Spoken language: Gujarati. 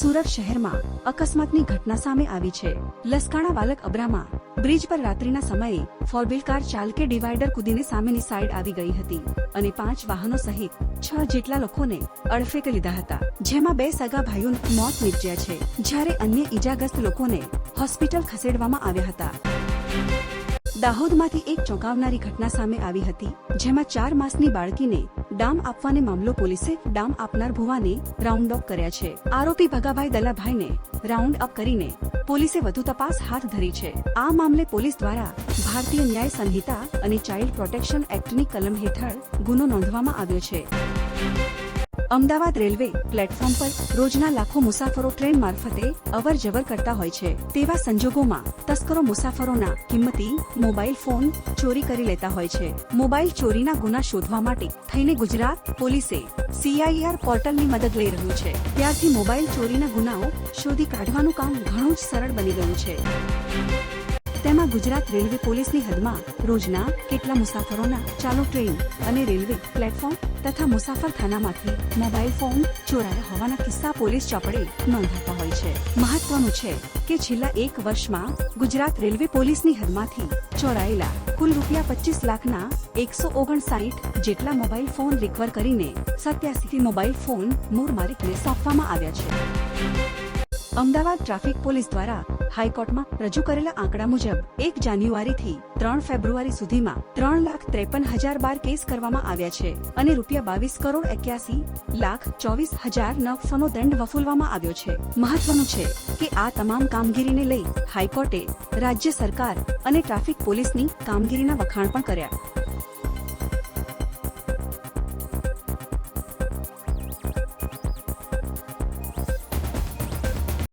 સુરત શહેરમાં અકસ્માતની ઘટના સામે આવી છે. લસકાણા બાલક અબ્રામા બ્રિજ પર રાત્રિના સમયે ફોરવ્હીલ કાર ચાલકે ડિવાઈડર કૂદીને સામેની સાઈડ આવી ગઈ હતી અને પાંચ વાહનો સહિત છ જેટલા લોકોને અડફેકે લીધા હતા. જેમાં બે સગા ભાઈઓનું મોત નીપજ્યા છે. જ્યારે અન્ય ઈજાગ્રસ્ત લોકોને હોસ્પિટલ ખસેડવામાં આવ્યા હતા. દાહોદમાંથી એક ચોંકાવનારી ઘટના સામે આવી હતી, જેમાં ચાર માસની બાળકીને ડામ આપવાને મામલો પોલીસે ડામ આપનાર ભુવાને રાઉન્ડ અપ કર્યા છે. આરોપી ભગાભાઈ દલાભાઈને રાઉન્ડ અપ કરીને પોલીસે વધુ તપાસ હાથ ધરી છે. આ મામલે પોલીસ દ્વારા ભારતીય ન્યાય સંહિતા અને ચાઇલ્ડ પ્રોટેક્શન એક્ટની કલમ હેઠળ ગુનો નોંધવામાં આવ્યો છે. અમદાવાદ રેલવે પ્લેટફોર્મ પર રોજના લાખો મુસાફરો ટ્રેન મારફતે અવર જવર કરતા હોય છે. તેવા સંજોગોમાં તસ્કરો મુસાફરોના કિંમતી મોબાઈલ ફોન ચોરી કરી લેતા હોય છે. મોબાઈલ ચોરીના ગુના શોધવા માટે થઈને ગુજરાત પોલીસે સીઆઈઆર પોર્ટલની મદદ લઈ રહ્યું છે. ત્યારથી મોબાઈલ ચોરીના ગુનાઓ શોધી કાઢવાનું કામ ઘણું જ સરળ બની ગયું છે. તેમાં ગુજરાત રેલવે પોલીસની હદમાં રોજના કેટલા મુસાફરોના? ચાલુ ટ્રેન અને રેલવે પ્લેટફોર્મ તથા મુસાફર થાનામાંથી મોબાઈલ ફોન ચોરાયા હોવાના કિસ્સા પોલીસ ચોપડે નોંધાતા હોય છે. મહત્વનું છે કે છેલ્લા એક વર્ષમાં ગુજરાત રેલવે પોલીસની હદમાંથી ચોરાયેલા કુલ રૂપિયા પચીસ લાખના એકસો ઓગણસાઠ જેટલા મોબાઈલ ફોન રિકવર કરીને સત્યાસી મોબાઈલ ફોન મૂળ સોંપવામાં આવ્યા છે. અમદાવાદ ટ્રાફિક પોલીસ દ્વારા હાઈકોર્ટમાં રજૂ કરેલા આંકડા મુજબ એક જાન્યુઆરીથી ત્રણ ફેબ્રુઆરી સુધીમાં ત્રણ લાખ ત્રેપન હજાર બાર કેસ કરવામાં આવ્યા છે અને રૂપિયા બાવીસ કરોડ એક્યાસી લાખ ચોવીસ હજાર નવસોનો દંડ વસૂલવામાં આવ્યો છે. મહત્વનું છે કે આ તમામ કામગીરીને લઈ હાઈકોર્ટે રાજ્ય સરકાર અને ટ્રાફિક પોલીસની કામગીરીના વખાણ પણ કર્યા.